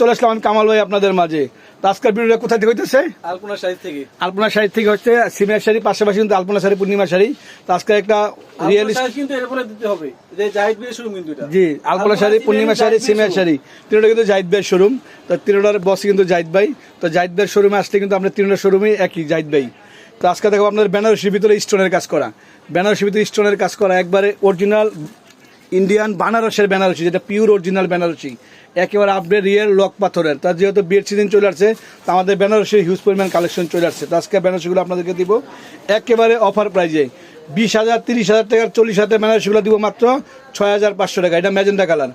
চলে আসলাম আমি কামাল ভাই আপনাদের মাঝে। আজকের ভিডিওটা কোথায় থেকে হইতেছে? আলপনা সাইড থেকে। আলপনা শাড়ি থেকে হচ্ছে সিমের শাড়ি পাশাপাশি কিন্তু আলপনা শাড়ি পূর্ণিমা শাড়ি। তো আজকে একটা রিয়েলিস্ট কিন্তু এর দিতে হবে। যে জাহিদ বিয়ে শুরু কিন্তু এটা। জি আলপনা শাড়ি পূর্ণিমা শাড়ি সিমের শাড়ি। তিনটা কিন্তু জাহিদ ভাইয়ের শোরুম তো তিনটার বস কিন্তু জাহিদ ভাই। তো জাহিদ ভাইয়ের শোরুমে আসলে কিন্তু আপনার তিনটা শোরুমে একই জাহিদ ভাই। তো আজকে দেখো আপনার বেনারসির ভিতরে স্টোনের কাজ করা। বেনারসির ভিতরে স্টোনের কাজ করা। একবারে অরিজিনাল ইন্ডিয়ান বানারসের বেনারসি যেটা পিওর অরিজিনাল বেনারসি একেবারে আপডেট রিয়েল লক পাথরের। তার যেহেতু বিয়ের সিজন চলে আসছে, তো আমাদের বেনারসির হিউজ পরিমাণ কালেকশন চলে আসছে। তো আজকে বেনারসিগুলো আপনাদেরকে দিব। একেবারে অফার প্রাইজে বিশ হাজার, তিরিশ হাজার টাকার চল্লিশ হাজার বেনারসিগুলো দিব মাত্র ছয় হাজার পাঁচশো টাকা। এটা ম্যাজেন্ডা কালার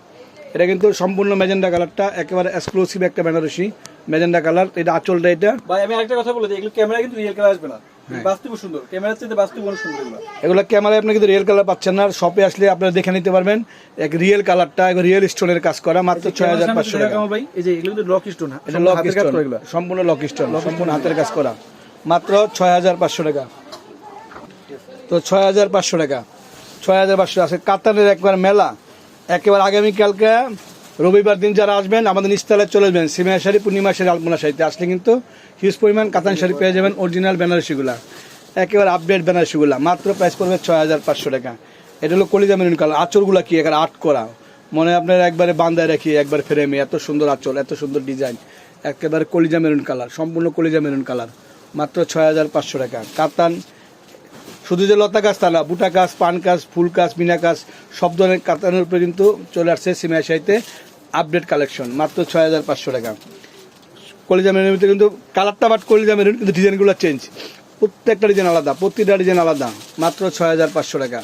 এটা কিন্তু সম্পূর্ণ ম্যাজেন্ডা কালারটা একেবারে এক্সক্লুসিভ একটা বেনারসি ম্যাজেন্ডা কালার এটা আঁচলটা এটা। ভাই, আমি আরেকটা কথা বলে দিই, এগুলো ক্যামেরা কিন্তু রিয়েল কালার আসবে না। বাস্তব সুন্দর। ক্যামেরার চেয়ে বাস্তব অনেক সুন্দর এগুলো। এগুলো ক্যামেরায় আপনি কিন্তু রিয়েল কালার পাচ্ছেন না। শপে আসলে আপনারা দেখে নিতে পারবেন। এক রিয়েল কালারটা রিয়েল স্টোনের কাজ করা মাত্র ছয় হাজার পাঁচশো টাকা। কামাল ভাই এই যে এগুলো লক স্টোন এটা লক স্টোন সম্পূর্ণ লক স্টোন সম্পূর্ণ হাতের কাজ করা। মাত্র ছয় হাজার পাঁচশো টাকা। তো ছয় হাজার পাঁচশো টাকা। ছয় হাজার পাঁচশো আছে কাতারের একবার মেলা। একেবারে আগামীকালকে রবিবার দিন যারা আসবেন, আমাদের নিস্তালায় চলে আসবেন। সিমিয়া শাড়ি, পূর্ণিমা শাড়ি আলপনা শাড়িতে আসলে কিন্তু হিউজ পরিমাণ কাতান শাড়ি পেয়ে যাবেন অরিজিনাল বেনারসিগুলা। একেবারে আপডেট বেনারসিগুলা। মাত্র প্রাইস পড়বে ছয় হাজার পাঁচশো টাকা। এটা হলো কলিজা মেরুন কালার আঁচলগুলা কি এখানে আর্ট করা? মনে হয় আপনার একবারে বান্দায় রাখি, একবার ফ্রেমে। এত সুন্দর আঁচল, এত সুন্দর ডিজাইন একেবারে কলিজা মেরুন কালার সম্পূর্ণ কলিজা মেরুন কালার মাত্র ছয় হাজার পাঁচশো টাকা। কাতান শুধু যে লতা গাছ তা না, বুটা গাছ, পান গাছ, ফুল গাছ, মিনা গাছ, সব ধরনের কাতানের উপরে কিন্তু চলে আসছে সিমিয়াশাইতে আপডেট কালেকশন মাত্র ছয় হাজার পাঁচশো টাকা। কলিজা মেরুনের ভিতরে কিন্তু কালারটা বাট কলিজা মেরুন কিন্তু ডিজাইনগুলো চেঞ্জ প্রত্যেকটা ডিজাইন আলাদা, প্রতিটা ডিজাইন আলাদা, মাত্র ছয় হাজার পাঁচশো টাকা।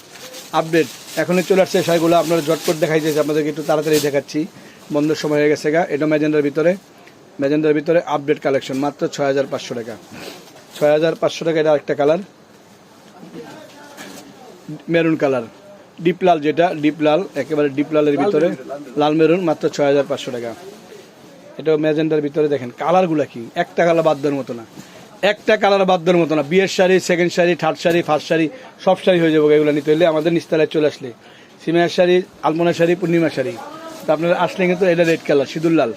আপডেট এখনই চলে আসছে শাড়িগুলো আপনারা ঝটপট দেখাইতেছে আপনাদেরকে একটু তাড়াতাড়ি দেখাচ্ছি। বন্ধের সময় হয়ে গেছে গা, এটা ম্যাজেন্ডার ভিতরে ম্যাজেন্ডার ভিতরে আপডেট কালেকশন মাত্র ছয় হাজার পাঁচশো টাকা। ছয় হাজার পাঁচশো টাকা এটা আরেকটা কালার মেরুন কালার। ডিপ লাল যেটা ডিপ লাল একেবারে ডিপ লালের ভিতরে। লাল মেরুন। মাত্র ছয় হাজার পাঁচশো টাকা। এটা ম্যাজেন্ডার ভিতরে দেখেন কালারগুলো কি? একটা কালার বাদ দেওয়ার মতো না। একটা কালার বাদ দেওয়ার মতো না। বিয়ের sari second sari third sari first sari সব শাড়ি হয়ে যাবে এগুলো নিতে হলে আমাদের নিস্তালায় চলে আসলে। সিমিয়ার শাড়ি আলমোনা শাড়ি পূর্ণিমা শাড়ি। তো আপনারা আসলে কিন্তু এটা রেড কালার সিঁদুর লাল।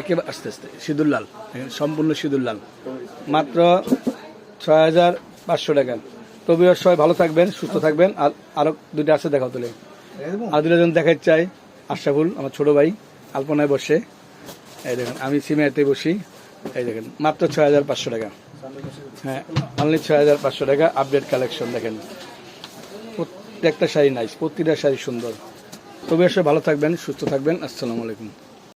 একেবারে আস্তে আস্তে সিঁদুর লাল। সম্পূর্ণ সিঁদুর লাল। মাত্র ছয় হাজার পাঁচশো টাকা। তো বিয়ার সবাই ভালো থাকবেন সুস্থ থাকবেন। আর আরও দুইটা আছে দেখাও তুলে আর দুটো জন দেখাতে চাই আশরাফুল আমার ছোট ভাই আলপনায় বসে। এই দেখেন আমি সিমিয়াতে বসি। এই দেখেন মাত্র ছয় হাজার পাঁচশো টাকা। হ্যাঁ অনলি ছয় হাজার পাঁচশো টাকা আপডেট কালেকশন দেখেন। প্রত্যেকটা শাড়ি নাইস প্রতিটা শাড়ি সুন্দর। তবে সবাই ভালো থাকবেন সুস্থ থাকবেন। আসসালামু আলাইকুম।